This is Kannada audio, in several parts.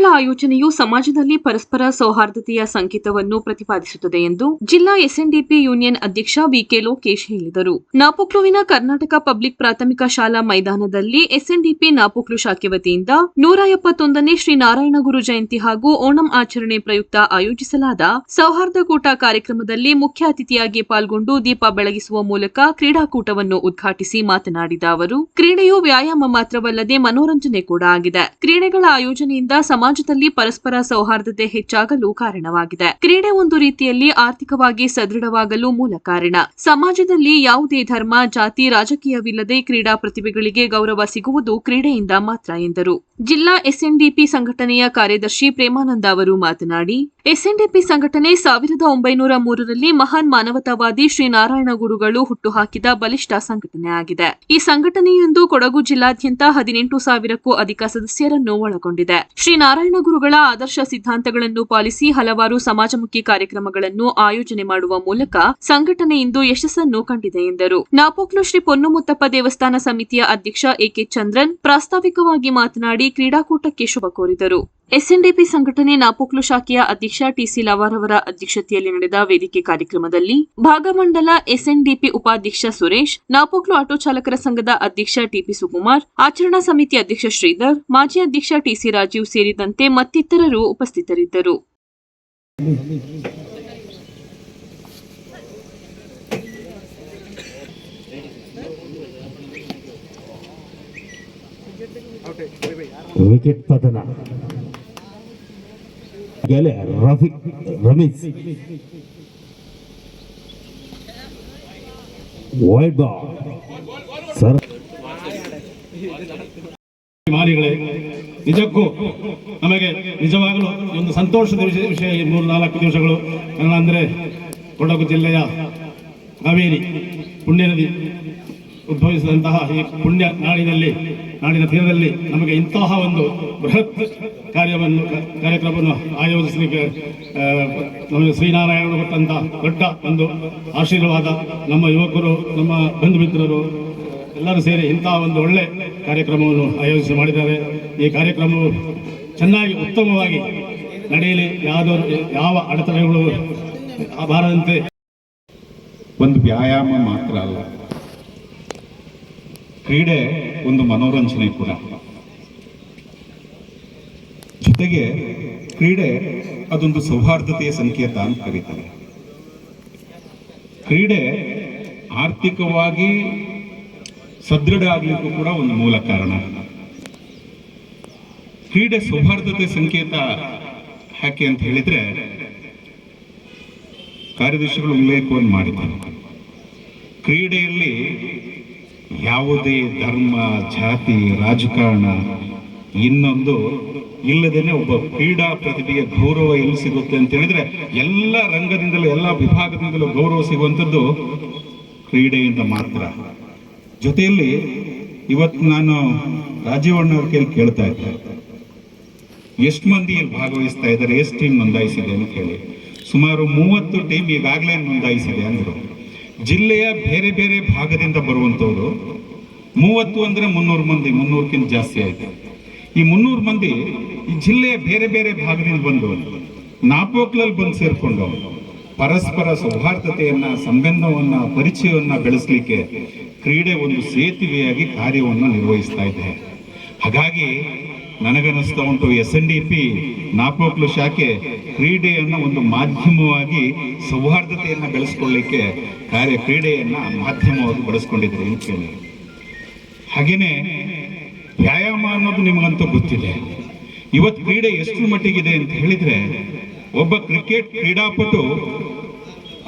ಕ್ರೀಡೆಗಳ ಆಯೋಜನೆಯು ಸಮಾಜದಲ್ಲಿ ಪರಸ್ಪರ ಸೌಹಾರ್ದತೆಯ ಸಂಕೇತವನ್ನು ಪ್ರತಿಪಾದಿಸುತ್ತದೆ ಎಂದು ಜಿಲ್ಲಾ ಎಸ್ಎನ್ಡಿಪಿ ಯೂನಿಯನ್ ಅಧ್ಯಕ್ಷ ವಿಕೆ ಲೋಕೇಶ್ ಹೇಳಿದರು. ನಾಪುಕ್ಲುವಿನ ಕರ್ನಾಟಕ ಪಬ್ಲಿಕ್ ಪ್ರಾಥಮಿಕ ಶಾಲಾ ಮೈದಾನದಲ್ಲಿ ಎಸ್ಎನ್ಡಿಪಿ ನಾಪುಕ್ಲು ಶಾಖೆ ವತಿಯಿಂದ ನೂರ ಎಪ್ಪತ್ತೊಂದನೇ ಶ್ರೀ ನಾರಾಯಣ ಗುರು ಜಯಂತಿ ಹಾಗೂ ಓಣಂ ಆಚರಣೆ ಪ್ರಯುಕ್ತ ಆಯೋಜಿಸಲಾದ ಸೌಹಾರ್ದ ಕೂಟ ಕಾರ್ಯಕ್ರಮದಲ್ಲಿ ಮುಖ್ಯ ಅತಿಥಿಯಾಗಿ ಪಾಲ್ಗೊಂಡು ದೀಪ ಬೆಳಗಿಸುವ ಮೂಲಕ ಕ್ರೀಡಾಕೂಟವನ್ನು ಉದ್ಘಾಟಿಸಿ ಮಾತನಾಡಿದ ಅವರು, ಕ್ರೀಡೆಯು ವ್ಯಾಯಾಮ ಮಾತ್ರವಲ್ಲದೆ ಮನೋರಂಜನೆ ಕೂಡ ಆಗಿದೆ. ಕ್ರೀಡೆಗಳ ಆಯೋಜನೆಯಿಂದ ಸಮಾಜದಲ್ಲಿ ಪರಸ್ಪರ ಸೌಹಾರ್ದತೆ ಹೆಚ್ಚಾಗಲು ಕಾರಣವಾಗಿದೆ. ಕ್ರೀಡೆ ಒಂದು ರೀತಿಯಲ್ಲಿ ಆರ್ಥಿಕವಾಗಿ ಸದೃಢವಾಗಲು ಮೂಲ ಕಾರಣ. ಸಮಾಜದಲ್ಲಿ ಯಾವುದೇ ಧರ್ಮ, ಜಾತಿ, ರಾಜಕೀಯವಿಲ್ಲದೆ ಕ್ರೀಡಾ ಪ್ರತಿಭೆಗಳಿಗೆ ಗೌರವ ಸಿಗುವುದು ಕ್ರೀಡೆಯಿಂದ ಮಾತ್ರ ಎಂದರು. ಜಿಲ್ಲಾ ಎಸ್ಎನ್ಡಿಪಿ ಸಂಘಟನೆಯ ಕಾರ್ಯದರ್ಶಿ ಪ್ರೇಮಾನಂದ ಅವರು ಮಾತನಾಡಿ, ಎಸ್ಎನ್ಡಿಪಿ ಸಂಘಟನೆ ಸಾವಿರದ ಒಂಬೈನೂರ ಮೂರರಲ್ಲಿ ಮಹಾನ್ ಮಾನವತಾವಾದಿ ಶ್ರೀ ನಾರಾಯಣ ಗುರುಗಳು ಹುಟ್ಟುಹಾಕಿದ ಬಲಿಷ್ಠ ಸಂಘಟನೆ ಆಗಿದೆ ಈ ಸಂಘಟನೆಯೊಂದು ಕೊಡಗು ಜಿಲ್ಲಾದ್ಯಂತ ಹದಿನೆಂಟು ಸಾವಿರಕ್ಕೂ ಅಧಿಕ ಸದಸ್ಯರನ್ನು ಒಳಗೊಂಡಿದೆ. ಶ್ರೀ ನಾರಾಯಣ ಗುರುಗಳ ಆದರ್ಶ ಸಿದ್ಧಾಂತಗಳನ್ನು ಪಾಲಿಸಿ ಹಲವಾರು ಸಮಾಜಮುಖಿ ಕಾರ್ಯಕ್ರಮಗಳನ್ನು ಆಯೋಜನೆ ಮಾಡುವ ಮೂಲಕ ಸಂಘಟನೆ ಇಂದು ಯಶಸ್ಸನ್ನು ಕಂಡಿದೆ ಎಂದರು. ನಾಪೋಕ್ಲು ಶ್ರೀ ಪೊನ್ನುಮುತ್ತಪ್ಪ ದೇವಸ್ಥಾನ ಸಮಿತಿಯ ಅಧ್ಯಕ್ಷ ಎಕೆ ಚಂದ್ರನ್ ಪ್ರಾಸ್ತಾವಿಕವಾಗಿ ಮಾತನಾಡಿ ಕ್ರೀಡಾಕೂಟಕ್ಕೆ ಶುಭ ಕೋರಿದರು. ಎಸ್ಎನ್ಡಿಪಿ ಸಂಘಟನೆ ನಾಪೋಕ್ಲು ಶಾಖೆಯ ಅಧ್ಯಕ್ಷ ಟಿಸಿ ಲವಾರ್ ಅವರ ಅಧ್ಯಕ್ಷತೆಯಲ್ಲಿ ನಡೆದ ವೇದಿಕೆ ಕಾರ್ಯಕ್ರಮದಲ್ಲಿ ಭಾಗಮಂಡಲ ಎಸ್ಎನ್ಡಿಪಿ ಉಪಾಧ್ಯಕ್ಷ ಸುರೇಶ್, ನಾಪೋಕ್ಲು ಆಟೋ ಚಾಲಕರ ಸಂಘದ ಅಧ್ಯಕ್ಷ ಟಿಪಿ ಸುಕುಮಾರ್, ಆಚರಣಾ ಸಮಿತಿ ಅಧ್ಯಕ್ಷ ಶ್ರೀಧರ್, ಮಾಜಿ ಅಧ್ಯಕ್ಷ ಟಿಸಿ ರಾಜೀವ್ ಸೇರಿದಂತೆ ಮತ್ತಿತರರು ಉಪಸ್ಥಿತರಿದ್ದರು. ವಿಕೆಟ್ ಪತನ ಗೆಲೆ Rafiq Ramees white ball sir ಮಾರಿಗಳೇ ನಿಜಕ್ಕೂ ನಮಗೆ ನಿಜವಾಗಲೂ ಒಂದು ಸಂತೋಷದ ವಿಷಯ ವಿಷಯ ಈ ಮೂರು ನಾಲ್ಕು ದಿವಸಗಳು. ಕಾರಣ ಅಂದರೆ ಕೊಡಗು ಜಿಲ್ಲೆಯ ಕಾವೇರಿ ಪುಣ್ಯ ನದಿ ಉದ್ಭವಿಸಿದಂತಹ ಈ ಪುಣ್ಯ ನಾಡಿನಲ್ಲಿ ನಾಡಿನ ತೀರದಲ್ಲಿ ನಮಗೆ ಇಂತಹ ಒಂದು ಬೃಹತ್ ಕಾರ್ಯವನ್ನು ಕಾರ್ಯಕ್ರಮವನ್ನು ಆಯೋಜಿಸಲಿಕ್ಕೆ ನಮಗೆ ಶ್ರೀನಾರಾಯಣ ಕೊಟ್ಟಂತಹ ದೊಡ್ಡ ಒಂದು ಆಶೀರ್ವಾದ ನಮ್ಮ ಯುವಕರು, ನಮ್ಮ ಬಂಧು ಮಿತ್ರರು ಎಲ್ಲರೂ ಸೇರಿ ಇಂತಹ ಒಂದು ಒಳ್ಳೆ ಕಾರ್ಯಕ್ರಮವನ್ನು ಆಯೋಜಿಸಿ ಮಾಡಿದ್ದಾರೆ. ಈ ಕಾರ್ಯಕ್ರಮವು ಚೆನ್ನಾಗಿ ಉತ್ತಮವಾಗಿ ನಡೆಯಲಿ. ಯಾವುದೋ, ಯಾವ ಅಡೆತಡೆಗಳು ಬಾರದಂತೆ ಒಂದು ವ್ಯಾಯಾಮ ಮಾತ್ರ ಅಲ್ಲ. ಕ್ರೀಡೆ ಒಂದು ಮನೋರಂಜನೆ ಕೂಡ. ಜೊತೆಗೆ ಕ್ರೀಡೆ ಅದೊಂದು ಸೌಹಾರ್ದತೆಯ ಸಂಕೇತ ಅಂತ ಕರೀತಾರೆ. ಕ್ರೀಡೆ ಆರ್ಥಿಕವಾಗಿ ಸದೃಢ ಆಗಲಿಕ್ಕೂ ಕೂಡ ಒಂದು ಮೂಲ ಕಾರಣ. ಕ್ರೀಡೆ ಸೌಹಾರ್ದತೆ ಸಂಕೇತ ಯಾಕೆ ಅಂತ ಹೇಳಿದ್ರೆ ಕಾರ್ಯದರ್ಶಿಗಳು ಉಲ್ಲೇಖವನ್ನು ಮಾಡಿದ್ದಾರೆ. ಕ್ರೀಡೆಯಲ್ಲಿ ಯಾವುದೇ ಧರ್ಮ, ಜಾತಿ, ರಾಜಕಾರಣ, ಇನ್ನೊಂದು ಇಲ್ಲದೇನೆ ಒಬ್ಬ ಕ್ರೀಡಾ ಪ್ರತಿಭೆಗೆ ಗೌರವ ಎಲ್ಲಿ ಸಿಗುತ್ತೆ ಅಂತ ಹೇಳಿದ್ರೆ ಎಲ್ಲ ರಂಗದಿಂದಲೂ, ಎಲ್ಲ ವಿಭಾಗದಿಂದಲೂ ಗೌರವ ಸಿಗುವಂಥದ್ದು ಕ್ರೀಡೆಯಿಂದ ಮಾತ್ರ. ಜೊತೆಯಲ್ಲಿ ಇವತ್ತು ನಾನು ರಾಜೀವಣ್ಣ ಅವ್ರ ಕೈಲಿ ಕೇಳ್ತಾ ಇದ್ದೆ. ಎಷ್ಟು ಮಂದಿ ಇಲ್ಲಿ ಭಾಗವಹಿಸ್ತಾ ಇದ್ದಾರೆ, ಎಷ್ಟು ಟೀಮ್ ನೋಂದಾಯಿಸಿದೆ ಅಂತ ಹೇಳಿ. ಸುಮಾರು ಮೂವತ್ತು ಟೀಮ್ ಈಗಾಗಲೇ ನೋಂದಾಯಿಸಿದೆ ಅಂದರು. ಜಿಲ್ಲೆಯ ಬೇರೆ ಬೇರೆ ಭಾಗದಿಂದ ಬರುವಂಥವ್ರು ಮೂವತ್ತು ಅಂದರೆ ಮುನ್ನೂರು ಮಂದಿ, ಮುನ್ನೂರಕ್ಕಿಂತ ಜಾಸ್ತಿ ಆಯ್ತು. ಈ ಮುನ್ನೂರು ಮಂದಿ ಈ ಜಿಲ್ಲೆಯ ಬೇರೆ ಬೇರೆ ಭಾಗದಿಂದ ಬಂದು ನಾಪೋಕ್ಲಲ್ಲಿ ಬಂದು ಸೇರಿಕೊಂಡು ಪರಸ್ಪರ ಸೌಹಾರ್ದತೆಯನ್ನ, ಸಂಬಂಧವನ್ನ, ಪರಿಚಯವನ್ನ ಬೆಳೆಸಲಿಕ್ಕೆ ಕ್ರೀಡೆ ಒಂದು ಸೇತುವೆಯಾಗಿ ಕಾರ್ಯವನ್ನು ನಿರ್ವಹಿಸ್ತಾ ಇದೆ. ಹಾಗಾಗಿ ನನಗನ್ನಿಸ್ತಾ ಉಂಟು S N D P Napoklu ಶಾಖೆ ಕ್ರೀಡೆಯನ್ನು ಒಂದು ಮಾಧ್ಯಮವಾಗಿ ಸೌಹಾರ್ದತೆಯನ್ನು ಬೆಳೆಸ್ಕೊಳ್ಳಿಕ್ಕೆ ಕಾರ್ಯ ಕ್ರೀಡೆಯನ್ನು ಮಾಧ್ಯಮವಾಗಿ ಬಳಸ್ಕೊಂಡಿದ್ರು ಅಂತ ಹಾಗೇನೆ ವ್ಯಾಯಾಮ ಅನ್ನೋದು ನಿಮಗಂತೂ ಗೊತ್ತಿದೆ. ಇವತ್ತು ಕ್ರೀಡೆ ಎಷ್ಟು ಮಟ್ಟಿಗಿದೆ ಅಂತ ಹೇಳಿದ್ರೆ, ಒಬ್ಬ ಕ್ರಿಕೆಟ್ ಕ್ರೀಡಾಪಟು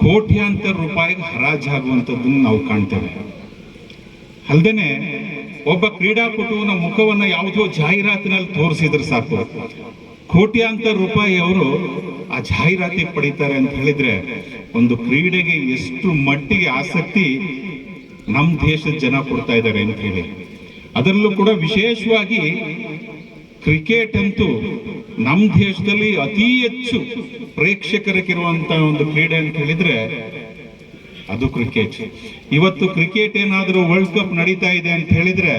ಕೋಟ್ಯಾಂತರ ರೂಪಾಯಿಗೆ ಹರಾಜಾಗುವಂಥದ್ದನ್ನು ನಾವು ಕಾಣ್ತೇವೆ. ಅಲ್ದೇನೆ ಒಬ್ಬ ಕ್ರೀಡಾಪಟುವಿನ ಮುಖವನ್ನು ಯಾವುದೋ ಜಾಹೀರಾತಿನಲ್ಲಿ ತೋರಿಸಿದ್ರೆ ಸಾಕು. ಕೋಟ್ಯಾಂತರ ರೂಪಾಯಿ ಅವರು ಆ ಜಾಹೀರಾತಿ ಪಡಿತಾರೆ ಅಂತ ಹೇಳಿದ್ರೆ ಒಂದು ಕ್ರೀಡೆಗೆ ಎಷ್ಟು ಮಟ್ಟಿಗೆ ಆಸಕ್ತಿ ನಮ್ಮ ದೇಶದ ಜನ ಕೊಡ್ತಾ ಇದ್ದಾರೆ ಅಂತ ಹೇಳಿ. ಅದರಲ್ಲೂ ಕೂಡ ವಿಶೇಷವಾಗಿ ಕ್ರಿಕೆಟ್ ಅಂತೂ ನಮ್ಮ ದೇಶದಲ್ಲಿ ಅತಿ ಹೆಚ್ಚು ಪ್ರೇಕ್ಷಕರಿಗಿರುವಂತಹ ಒಂದು ಕ್ರೀಡೆ ಅಂತ ಹೇಳಿದ್ರೆ ಅದು ಕ್ರಿಕೆಟ್ ಇವತ್ತು ಕ್ರಿಕೆಟ್ ಏನಾದರೂ ವರ್ಲ್ಡ್ ಕಪ್ ನಡೀತಾ ಇದೆ ಅಂತ ಹೇಳಿದ್ರೆ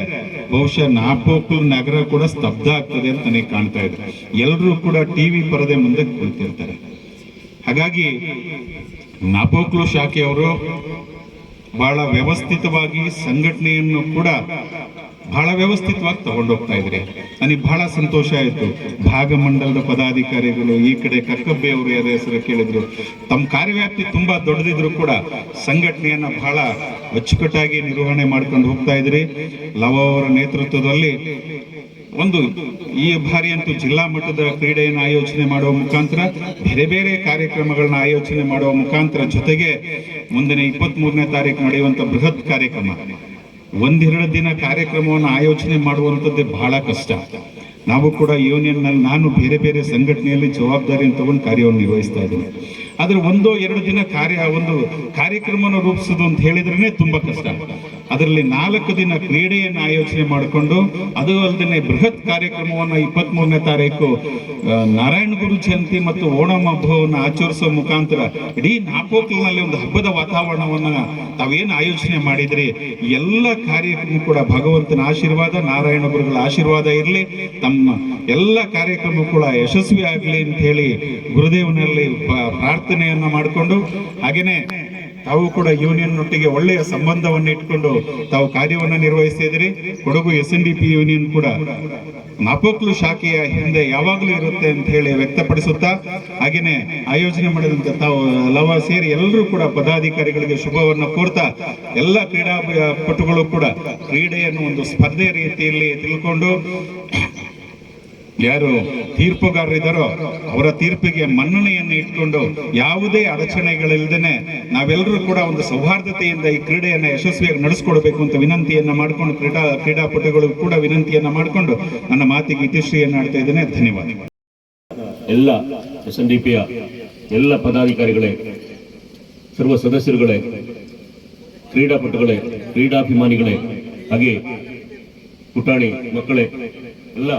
ಬಹುಶಃ ನಾಪೋಕ್ಲು ನಗರ ಕೂಡ ಸ್ತಬ್ಧ ಆಗ್ತದೆ ಅಂತ ನನಗೆ ಕಾಣ್ತಾ ಇದೆ. ಎಲ್ಲರೂ ಕೂಡ ಟಿವಿ ಪರದೆ ಮುಂದೆ ಕುಳಿತಿರ್ತಾರೆ ಹಾಗಾಗಿ ನಾಪೋಕ್ಲು ಶಾಖೆಯವರು ಬಹಳ ವ್ಯವಸ್ಥಿತವಾಗಿ ಸಂಘಟನೆಯನ್ನು ಕೂಡ ಬಹಳ ವ್ಯವಸ್ಥಿತವಾಗಿ ತಗೊಂಡೋಗ್ತಾ ಇದ್ರಿ. ನನಗೆ ಬಹಳ ಸಂತೋಷ ಆಯಿತು. ಭಾಗಮಂಡಲದ ಪದಾಧಿಕಾರಿಗಳು, ಈ ಕಡೆ ಕಕ್ಕಬ್ಬೆ ಅವರು ಯಾರ ಹೆಸರು ಕೇಳಿದ್ರು. ತಮ್ಮ ಕಾರ್ಯವ್ಯಾಪ್ತಿ ತುಂಬಾ ದೊಡ್ಡದಿದ್ರು ಕೂಡ ಸಂಘಟನೆಯನ್ನ ಬಹಳ ಅಚ್ಚುಕಟ್ಟಾಗಿ ನಿರ್ವಹಣೆ ಮಾಡ್ಕೊಂಡು ಹೋಗ್ತಾ ಇದ್ರಿ. ಲವ ಅವರ ನೇತೃತ್ವದಲ್ಲಿ ಒಂದು ಈ ಬಾರಿ ಅಂತೂ ಜಿಲ್ಲಾ ಮಟ್ಟದ ಕ್ರೀಡೆಯನ್ನು ಆಯೋಜನೆ ಮಾಡುವ ಮುಖಾಂತರ, ಬೇರೆ ಬೇರೆ ಕಾರ್ಯಕ್ರಮಗಳನ್ನ ಆಯೋಜನೆ ಮಾಡುವ ಮುಖಾಂತರ ಜೊತೆಗೆ ಮುಂದಿನ ಇಪ್ಪತ್ತ್ ಮೂರನೇ ತಾರೀಕು ಬೃಹತ್ ಕಾರ್ಯಕ್ರಮ. ಒಂದೆರಡು ದಿನ ಕಾರ್ಯಕ್ರಮವನ್ನು ಆಯೋಜನೆ ಮಾಡುವಂಥದ್ದೇ ಬಹಳ ಕಷ್ಟ. ನಾವು ಕೂಡ ಯೂನಿಯನ್ನಲ್ಲಿ ನಾನು ಬೇರೆ ಬೇರೆ ಸಂಘಟನೆಯಲ್ಲಿ ಜವಾಬ್ದಾರಿಯನ್ನು ತಗೊಂಡು ಕಾರ್ಯವನ್ನು ನಿರ್ವಹಿಸ್ತಾ ಇದ್ದೀನಿ. ಆದರೆ ಒಂದೋ ಎರಡು ದಿನ ಕಾರ್ಯ, ಒಂದು ಕಾರ್ಯಕ್ರಮವನ್ನು ರೂಪಿಸೋದು ಅಂತ ಹೇಳಿದ್ರೇನೆ ತುಂಬ ಕಷ್ಟ. ಅದರಲ್ಲಿ ನಾಲ್ಕು ದಿನ ಕ್ರೀಡೆಯನ್ನು ಆಯೋಜನೆ ಮಾಡಿಕೊಂಡು, ಅದು ಅಲ್ಲದೆ ಬೃಹತ್ ಕಾರ್ಯಕ್ರಮವನ್ನು ಇಪ್ಪತ್ತ್ ಮೂರನೇ ತಾರೀಕು ನಾರಾಯಣ ಗುರು ಜಯಂತಿ ಮತ್ತು ಓಣಂ ಹಬ್ಬವನ್ನು ಆಚರಿಸುವ ಮುಖಾಂತರ ಇಡೀ ನಾಪೋಕ್ಲಿನಲ್ಲಿ ಒಂದು ಹಬ್ಬದ ವಾತಾವರಣವನ್ನ ತಾವೇನು ಆಯೋಜನೆ ಮಾಡಿದ್ರಿ? ಎಲ್ಲ ಕಾರ್ಯಕ್ರಮ ಕೂಡ ಭಗವಂತನ ಆಶೀರ್ವಾದ, ನಾರಾಯಣ ಗುರುಗಳ ಆಶೀರ್ವಾದ ಇರಲಿ. ತಮ್ಮ ಎಲ್ಲ ಕಾರ್ಯಕ್ರಮ ಕೂಡ ಯಶಸ್ವಿ ಆಗಲಿ ಅಂತ ಹೇಳಿ ಗುರುದೇವನಲ್ಲಿ ಪ್ರಾರ್ಥನೆಯನ್ನ ಮಾಡಿಕೊಂಡು, ಹಾಗೇನೆ ತಾವು ಕೂಡ ಯೂನಿಯನ್ ಒಟ್ಟಿಗೆ ಒಳ್ಳೆಯ ಸಂಬಂಧವನ್ನು ಇಟ್ಕೊಂಡು ತಾವು ಕಾರ್ಯವನ್ನು ನಿರ್ವಹಿಸ್ತಿದ್ರಿ Kodagu S N D P union ಕೂಡ ನಾಪೋಕ್ಲು ಶಾಖೆಯ ಹಿಂದೆ ಯಾವಾಗಲೂ ಇರುತ್ತೆ ಅಂತ ಹೇಳಿ ವ್ಯಕ್ತಪಡಿಸುತ್ತಾ ಹಾಗೆಯೇ ಆಯೋಜನೆ ಮಾಡಿದಂತ ತಾವು ಲವ ಸೇರಿ ಎಲ್ಲರೂ ಕೂಡ ಪದಾಧಿಕಾರಿಗಳಿಗೆ ಶುಭವನ್ನು ಕೋರ್ತಾ, ಎಲ್ಲ ಕ್ರೀಡಾಪಟುಗಳು ಕೂಡ ಕ್ರೀಡೆಯನ್ನು ಒಂದು ಸ್ಪರ್ಧೆ ರೀತಿಯಲ್ಲಿ ತಿಳ್ಕೊಂಡು ಯಾರು ತೀರ್ಪುಗಾರರಿದ್ದಾರೋ ಅವರ ತೀರ್ಪಿಗೆ ಮನ್ನಣೆಯನ್ನು ಇಟ್ಕೊಂಡು ಯಾವುದೇ ಅಡಚಣೆಗಳಿಲ್ಲದೇನೆ ನಾವೆಲ್ಲರೂ ಕೂಡ ಒಂದು ಸೌಹಾರ್ದತೆಯಿಂದ ಈ ಕ್ರೀಡೆಯನ್ನು ಯಶಸ್ವಿಯಾಗಿ ನಡೆಸ್ಕೊಡ್ಬೇಕು ಅಂತ ವಿನಂತಿಯನ್ನ ಮಾಡ್ಕೊಂಡು ಕ್ರೀಡಾ, ಕ್ರೀಡಾಪಟುಗಳು ಕೂಡ ವಿನಂತಿಯನ್ನ ಮಾಡಿಕೊಂಡು ನನ್ನ ಮಾತಿಗೆ ಇತಿಶ್ರೀಯನ್ನು ಆಡ್ತಾ ಇದ್ದೇನೆ. ಧನ್ಯವಾದ ಎಲ್ಲ ಎಸ್ ಎನ್ ಡಿ ಪಿಯ ಎಲ್ಲ ಪದಾಧಿಕಾರಿಗಳೇ, ಸರ್ವ ಸದಸ್ಯರುಗಳೇ, ಕ್ರೀಡಾಪಟುಗಳೇ, ಕ್ರೀಡಾಭಿಮಾನಿಗಳೇ, ಹಾಗೆ ಪುಟಾಣಿ ಮಕ್ಕಳೇ, ಎಲ್ಲ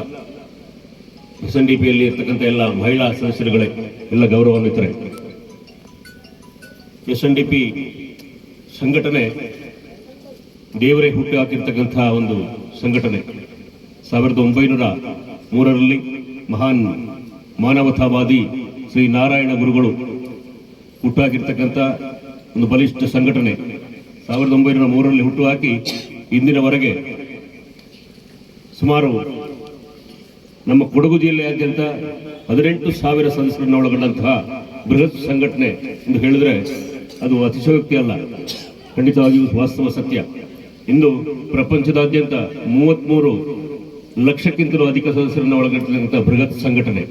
ಎಸ್ ಎನ್ ಡಿ ಪಿಯಲ್ಲಿ ಇರ್ತಕ್ಕಂಥ ಎಲ್ಲ ಮಹಿಳಾ ಸದಸ್ಯರುಗಳೇ ಎಲ್ಲ ಗೌರವಾನ್ವಿತರೆ. ಎಸ್ ಎನ್ ಡಿ ಪಿ ಸಂಘಟನೆ ದೇವರೇ ಹುಟ್ಟು ಹಾಕಿರ್ತಕ್ಕಂಥ ಒಂದು ಸಂಘಟನೆ. ಸಾವಿರದ ಒಂಬೈನೂರ ಮೂರರಲ್ಲಿ ಮಹಾನ್ ಮಾನವತಾವಾದಿ ಶ್ರೀ ನಾರಾಯಣ ಗುರುಗಳು ಹುಟ್ಟುಹಾಕಿರ್ತಕ್ಕಂಥ ಒಂದು ಬಲಿಷ್ಠ ಸಂಘಟನೆ ಸಾವಿರದ ಒಂಬೈನೂರ ಮೂರರಲ್ಲಿ ಹುಟ್ಟುಹಾಕಿ ಇಂದಿನವರೆಗೆ ಸುಮಾರು ನಮ್ಮ ಕೊಡಗು ಜಿಲ್ಲೆಯಾದ್ಯಂತ ಹದಿನೆಂಟು ಸಾವಿರ ಸದಸ್ಯರನ್ನು ಒಳಗೊಂಡಂತಹ ಬೃಹತ್ ಸಂಘಟನೆ ಎಂದು ಹೇಳಿದ್ರೆ ಅದು ಅತಿಶಯೋಕ್ತಿ ಅಲ್ಲ. ಖಂಡಿತವಾಗಿಯೂ ವಾಸ್ತವ ಸತ್ಯ. ಇಂದು ಪ್ರಪಂಚದಾದ್ಯಂತ ಮೂವತ್ಮೂರು ಲಕ್ಷಕ್ಕಿಂತಲೂ ಅಧಿಕ ಸದಸ್ಯರನ್ನು ಒಳಗೊಂಡಿರ್ತಕ್ಕಂಥ ಬೃಹತ್ ಸಂಘಟನೆ.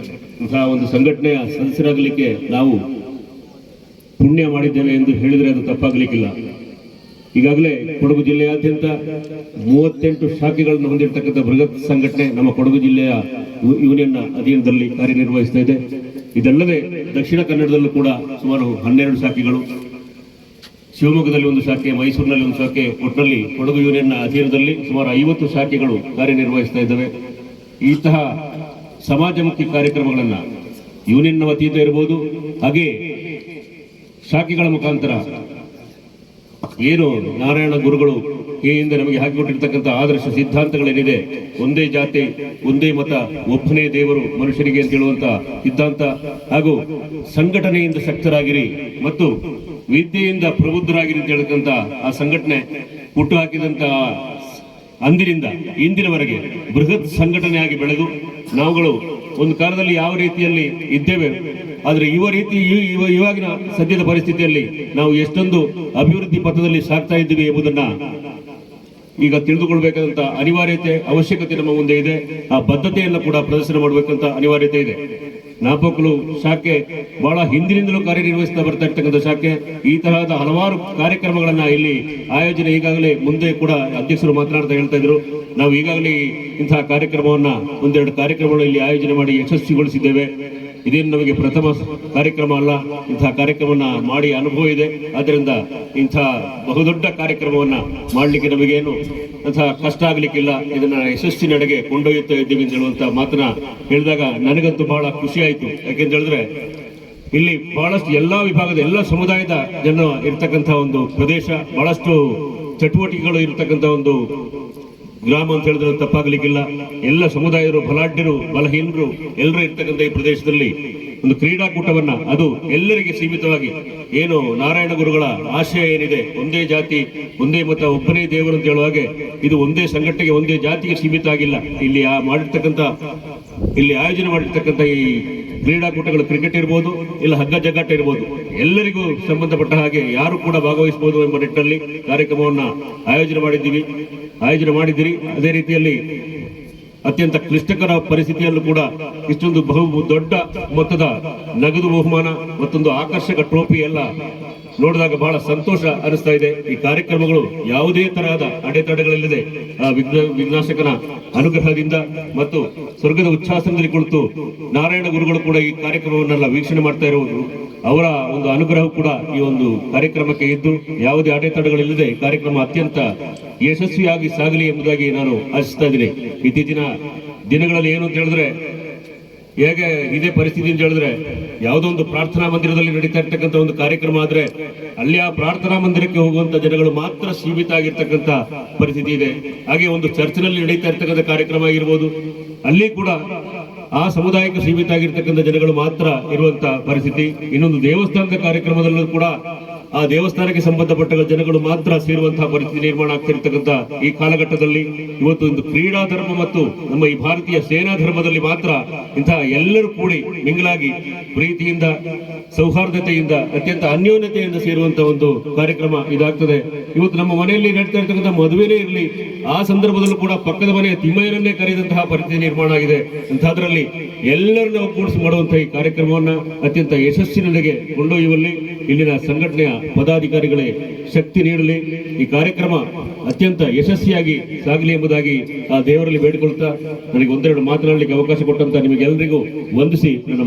ಇಂತಹ ಒಂದು ಸಂಘಟನೆಯ ಸದಸ್ಯರಾಗಲಿಕ್ಕೆ ನಾವು ಪುಣ್ಯ ಮಾಡಿದ್ದೇವೆ ಎಂದು ಹೇಳಿದರೆ ಅದು ತಪ್ಪಾಗಲಿಕ್ಕಿಲ್ಲ. ಈಗಾಗಲೇ ಕೊಡಗು ಜಿಲ್ಲೆಯಾದ್ಯಂತ ಮೂವತ್ತೆಂಟು ಶಾಖೆಗಳನ್ನು ಹೊಂದಿರತಕ್ಕಂಥ ಬೃಹತ್ ಸಂಘಟನೆ ನಮ್ಮ ಕೊಡಗು ಜಿಲ್ಲೆಯ ಯೂನಿಯನ್ನ ಅಧೀನದಲ್ಲಿ ಕಾರ್ಯನಿರ್ವಹಿಸ್ತಾ ಇದೆ. ಇದಲ್ಲದೆ ದಕ್ಷಿಣ ಕನ್ನಡದಲ್ಲೂ ಕೂಡ ಸುಮಾರು ಹನ್ನೆರಡು ಶಾಖೆಗಳು, ಶಿವಮೊಗ್ಗದಲ್ಲಿ ಒಂದು ಶಾಖೆ, ಮೈಸೂರಿನಲ್ಲಿ ಒಂದು ಶಾಖೆ ಒಟ್ಟಿನಲ್ಲಿ ಕೊಡಗು ಯೂನಿಯನ್ನ ಅಧೀನದಲ್ಲಿ ಸುಮಾರು ಐವತ್ತು ಶಾಖೆಗಳು ಕಾರ್ಯನಿರ್ವಹಿಸ್ತಾ ಇದ್ದಾವೆ. ಇಂತಹ ಸಮಾಜಮುಖಿ ಕಾರ್ಯಕ್ರಮಗಳನ್ನು ಯೂನಿಯನ್ನ ವತಿಯಿಂದ ಇರಬಹುದು ಹಾಗೆ ಶಾಖೆಗಳ ಮುಖಾಂತರ ಏನು ನಾರಾಯಣ ಗುರುಗಳು ಹಿಂದೆ ನಮಗೆ ಹಾಕಿಕೊಟ್ಟಿರ್ತಕ್ಕಂಥ ಆದರ್ಶ ಸಿದ್ಧಾಂತಗಳೇನಿದೆ? ಒಂದೇ ಜಾತಿ, ಒಂದೇ ಮತ, ಒಬ್ಬನೇ ದೇವರು ಮನುಷ್ಯರಿಗೆ ಅಂತ ಹೇಳುವಂತ ಸಿದ್ಧಾಂತ. ಹಾಗೂ ಸಂಘಟನೆಯಿಂದ ಶಕ್ತರಾಗಿರಿ ಮತ್ತು ವಿದ್ಯೆಯಿಂದ ಪ್ರಬುದ್ಧರಾಗಿರಿ ಅಂತ ಹೇಳ್ತಕ್ಕಂಥ ಆ ಸಂಘಟನೆ ಹುಟ್ಟು ಹಾಕಿದಂತ ಅಂದಿನಿಂದ ಇಂದಿನವರೆಗೆ ಬೃಹತ್ ಸಂಘಟನೆಯಾಗಿ ಬೆಳೆದು ನಾವುಗಳು ಒಂದು ಕಾಲದಲ್ಲಿ ಯಾವ ರೀತಿಯಲ್ಲಿ ಇದ್ದೇವೆ, ಆದರೆ ಇವ ರೀತಿ ಇವಾಗಿನ ಸದ್ಯದ ಪರಿಸ್ಥಿತಿಯಲ್ಲಿ ನಾವು ಎಷ್ಟೊಂದು ಅಭಿವೃದ್ಧಿ ಪಥದಲ್ಲಿ ಸಾಗ್ತಾ ಇದ್ದೀವಿ ಎಂಬುದನ್ನ ಈಗ ತಿಳಿದುಕೊಳ್ಬೇಕಾದಂತ ಅನಿವಾರ್ಯತೆ ಅವಶ್ಯಕತೆ ನಮ್ಮ ಮುಂದೆ ಇದೆ. ಆ ಬದ್ಧತೆಯನ್ನು ಕೂಡ ಪ್ರದರ್ಶನ ಮಾಡಬೇಕಂತ ಅನಿವಾರ್ಯತೆ ಇದೆ. ನಾಪೋಕ್ಲು ಶಾಖೆ ಬಹಳ ಹಿಂದಿನಿಂದಲೂ ಕಾರ್ಯನಿರ್ವಹಿಸ್ತಾ ಬರ್ತಾ ಇರ್ತಕ್ಕಂಥ ಶಾಖೆ. ಈ ತರಹದ ಹಲವಾರು ಕಾರ್ಯಕ್ರಮಗಳನ್ನ ಇಲ್ಲಿ ಆಯೋಜನೆ ಈಗಾಗಲೇ ಮುಂದೆ ಕೂಡ ಅಧ್ಯಕ್ಷರು ಮಾತನಾಡ್ತಾ ಹೇಳ್ತಾ ಇದ್ರು. ನಾವು ಈಗಾಗಲೇ ಇಂತಹ ಕಾರ್ಯಕ್ರಮವನ್ನ ಒಂದೆರಡು ಕಾರ್ಯಕ್ರಮಗಳು ಇಲ್ಲಿ ಆಯೋಜನೆ ಮಾಡಿ ಯಶಸ್ವಿಗೊಳಿಸಿದ್ದೇವೆ. ಇದೇನು ನಮಗೆ ಪ್ರಥಮ ಕಾರ್ಯಕ್ರಮ ಅಲ್ಲ ಇಂತಹ ಕಾರ್ಯಕ್ರಮವನ್ನು ಮಾಡಿ ಅನುಭವ ಇದೆ. ಆದ್ದರಿಂದ ಇಂಥ ಬಹುದೊಡ್ಡ ಕಾರ್ಯಕ್ರಮವನ್ನು ಮಾಡಲಿಕ್ಕೆ ನಮಗೇನು ಅಂತಹ ಕಷ್ಟ ಆಗಲಿಕ್ಕಿಲ್ಲ. ಇದನ್ನು ಯಶಸ್ಸಿನಡೆಗೆ ಕೊಂಡೊಯ್ಯುತ್ತಾ ಇದ್ದೀವಿ ಅಂತ ಹೇಳುವಂಥ ಮಾತನ್ನ ಹೇಳಿದಾಗ ನನಗಂತೂ ಬಹಳ ಖುಷಿ ಆಯಿತು. ಯಾಕೆಂತ ಹೇಳಿದ್ರೆ, ಇಲ್ಲಿ ಬಹಳಷ್ಟು ಎಲ್ಲ ವಿಭಾಗದ ಎಲ್ಲ ಸಮುದಾಯದ ಜನ ಇರ್ತಕ್ಕಂಥ ಒಂದು ಪ್ರದೇಶ, ಬಹಳಷ್ಟು ಚಟುವಟಿಕೆಗಳು ಇರತಕ್ಕಂಥ ಒಂದು ಗ್ರಾಮ ಅಂತ ಹೇಳಿದ್ರೆ ತಪ್ಪಾಗಲಿಕ್ಕಿಲ್ಲ. ಎಲ್ಲ ಸಮುದಾಯರು, ಬಲಾಢ್ಯರು, ಬಲಹೀನರು ಎಲ್ಲರೂ ಇರ್ತಕ್ಕಂಥ ಈ ಪ್ರದೇಶದಲ್ಲಿ ಒಂದು ಕ್ರೀಡಾಕೂಟವನ್ನ ಅದು ಎಲ್ಲರಿಗೆ ಸೀಮಿತವಾಗಿ. ಏನು ನಾರಾಯಣ ಗುರುಗಳ ಆಶಯ ಏನಿದೆ, ಒಂದೇ ಜಾತಿ, ಒಂದೇ ಮತ, ಒಬ್ಬನೇ ದೇವರು ಅಂತ ಹೇಳುವ ಹಾಗೆ ಇದು ಒಂದೇ ಸಂಘಟನೆಗೆ, ಒಂದೇ ಜಾತಿಗೆ ಸೀಮಿತ ಆಗಿಲ್ಲ. ಇಲ್ಲಿ ಆ ಮಾಡಿರ್ತಕ್ಕಂಥ, ಇಲ್ಲಿ ಆಯೋಜನೆ ಮಾಡಿರ್ತಕ್ಕಂಥ ಈ ಕ್ರೀಡಾಕೂಟಗಳು ಕ್ರಿಕೆಟ್ ಇರ್ಬೋದು, ಇಲ್ಲ ಹಗ್ಗ ಜಗ್ಗಾಟ ಇರ್ಬೋದು. ಎಲ್ಲರಿಗೂ ಸಂಬಂಧಪಟ್ಟ ಹಾಗೆ ಯಾರು ಕೂಡ ಭಾಗವಹಿಸಬಹುದು ಎಂಬ ನಿಟ್ಟಿನಲ್ಲಿ ಕಾರ್ಯಕ್ರಮವನ್ನ ಆಯೋಜನೆ ಮಾಡಿದ್ದೀವಿ. ಆಯೋಜನೆ ಮಾಡಿದ್ದೀರಿ. ಅದೇ ರೀತಿಯಲ್ಲಿ ಅತ್ಯಂತ ಕ್ಲಿಷ್ಟಕರ ಪರಿಸ್ಥಿತಿಯಲ್ಲೂ ಕೂಡ ಇಷ್ಟೊಂದು ಬಹು ದೊಡ್ಡ ಮೊತ್ತದ ನಗದು ಬಹುಮಾನ ಮತ್ತೊಂದು ಆಕರ್ಷಕ ಟ್ರೋಫಿ ಎಲ್ಲ ನೋಡಿದಾಗ ಬಹಳ ಸಂತೋಷ ಅನಿಸ್ತಾ ಇದೆ. ಈ ಕಾರ್ಯಕ್ರಮಗಳು ಯಾವುದೇ ತರಹದ ಅಡೆತಡೆಗಳಿಲ್ಲದೆ ಆ ವಿಘ್ನ ವಿಘ್ನಾಶಕನ ಅನುಗ್ರಹದಿಂದ ಮತ್ತು ಸ್ವರ್ಗದ ಉಚ್ಛಾಸನದಲ್ಲಿ ಕುಳಿತು ನಾರಾಯಣ ಗುರುಗಳು ಕೂಡ ಈ ಕಾರ್ಯಕ್ರಮವನ್ನೆಲ್ಲ ವೀಕ್ಷಣೆ ಮಾಡ್ತಾ ಇರುವುದು ಅವರ ಒಂದು ಅನುಗ್ರಹ ಕೂಡ ಈ ಒಂದು ಕಾರ್ಯಕ್ರಮಕ್ಕೆ ಇದ್ದು ಯಾವುದೇ ಅಡೆತಡೆಗಳಿಲ್ಲದೆ ಕಾರ್ಯಕ್ರಮ ಅತ್ಯಂತ ಯಶಸ್ವಿಯಾಗಿ ಸಾಗಲಿ ಎಂಬುದಾಗಿ ನಾನು ಆಶಿಸ್ತಾ ಇದ್ದೀನಿ. ಇತ್ತೀಚಿನ ದಿನಗಳಲ್ಲಿ ಏನು ಅಂತ ಹೇಳಿದ್ರೆ, ಹೇಗೆ ಇದೇ ಪರಿಸ್ಥಿತಿ ಅಂತ ಹೇಳಿದ್ರೆ, ಯಾವುದೋ ಒಂದು ಪ್ರಾರ್ಥನಾ ಮಂದಿರದಲ್ಲಿ ನಡೀತಾ ಇರ್ತಕ್ಕಂಥ ಒಂದು ಕಾರ್ಯಕ್ರಮ ಆದರೆ ಅಲ್ಲಿ ಆ ಪ್ರಾರ್ಥನಾ ಮಂದಿರಕ್ಕೆ ಹೋಗುವಂತ ಜನಗಳು ಮಾತ್ರ ಸೀಮಿತ ಆಗಿರ್ತಕ್ಕಂಥ ಪರಿಸ್ಥಿತಿ ಇದೆ. ಹಾಗೆ ಒಂದು ಚರ್ಚ್ನಲ್ಲಿ ನಡೀತಾ ಇರ್ತಕ್ಕಂಥ ಕಾರ್ಯಕ್ರಮ ಆಗಿರ್ಬೋದು, ಅಲ್ಲಿ ಕೂಡ ಆ ಸಮುದಾಯಕ್ಕೆ ಸೀಮಿತ ಆಗಿರ್ತಕ್ಕಂಥ ಜನಗಳು ಮಾತ್ರ ಇರುವಂತಹ ಪರಿಸ್ಥಿತಿ. ಇನ್ನೊಂದು ದೇವಸ್ಥಾನದ ಕಾರ್ಯಕ್ರಮದಲ್ಲೂ ಕೂಡ ಆ ದೇವಸ್ಥಾನಕ್ಕೆ ಸಂಬಂಧಪಟ್ಟ ಜನಗಳು ಮಾತ್ರ ಸೇರುವಂತಹ ಪರಿಸ್ಥಿತಿ ನಿರ್ಮಾಣ ಆಗ್ತಿರ್ತಕ್ಕಂಥ ಈ ಕಾಲಘಟ್ಟದಲ್ಲಿ ಇವತ್ತು ಒಂದು ಕ್ರೀಡಾ ಧರ್ಮ ಮತ್ತು ನಮ್ಮ ಈ ಭಾರತೀಯ ಸೇನಾ ಧರ್ಮದಲ್ಲಿ ಮಾತ್ರ ಇಂತಹ ಎಲ್ಲರೂ ಕೂಡಿ ಮಿಂಗಲಾಗಿ ಪ್ರೀತಿಯಿಂದ, ಸೌಹಾರ್ದತೆಯಿಂದ, ಅತ್ಯಂತ ಅನ್ಯೋನ್ಯತೆಯಿಂದ ಸೇರುವಂತಹ ಒಂದು ಕಾರ್ಯಕ್ರಮ ಇದಾಗ್ತದೆ. ಇವತ್ತು ನಮ್ಮ ಮನೆಯಲ್ಲಿ ನಡೀತಾ ಇರ್ತಕ್ಕಂಥ ಮದುವೆನೇ ಇರಲಿ, ಆ ಸಂದರ್ಭದಲ್ಲೂ ಕೂಡ ಪಕ್ಕದ ಮನೆಯ ತಿಮ್ಮಯ್ಯನನ್ನೇ ಕರೆದಂತಹ ಪರಿಸ್ಥಿತಿ ನಿರ್ಮಾಣ ಆಗಿದೆ. ಅಂಥದ್ರಲ್ಲಿ ಎಲ್ಲರನ್ನ ಒಗ್ಗೂಡಿಸಿ ಮಾಡುವಂತಹ ಈ ಕಾರ್ಯಕ್ರಮವನ್ನ ಅತ್ಯಂತ ಯಶಸ್ಸಿನೊಂದಿಗೆ ಕೊಂಡೊಯ್ಯುವಲ್ಲಿ ಇಲ್ಲಿನ ಸಂಘಟನೆಯ ಪದಾಧಿಕಾರಿಗಳೇ ಶಕ್ತಿ ನೀಡಲಿ. ಈ ಕಾರ್ಯಕ್ರಮ ಅತ್ಯಂತ ಯಶಸ್ವಿಯಾಗಿ ಸಾಗಲಿ ಎಂಬುದಾಗಿ ಆ ದೇವರಲ್ಲಿ ಬೇಡಿಕೊಳ್ತಾ ನನಗೆ ಒಂದೆರಡು ಮಾತನಾಡಲಿಕ್ಕೆ ಅವಕಾಶ ಕೊಟ್ಟಂತ ನಿಮಗೆಲ್ಲರಿಗೂ ವಂದಿಸಿ ನನ್ನ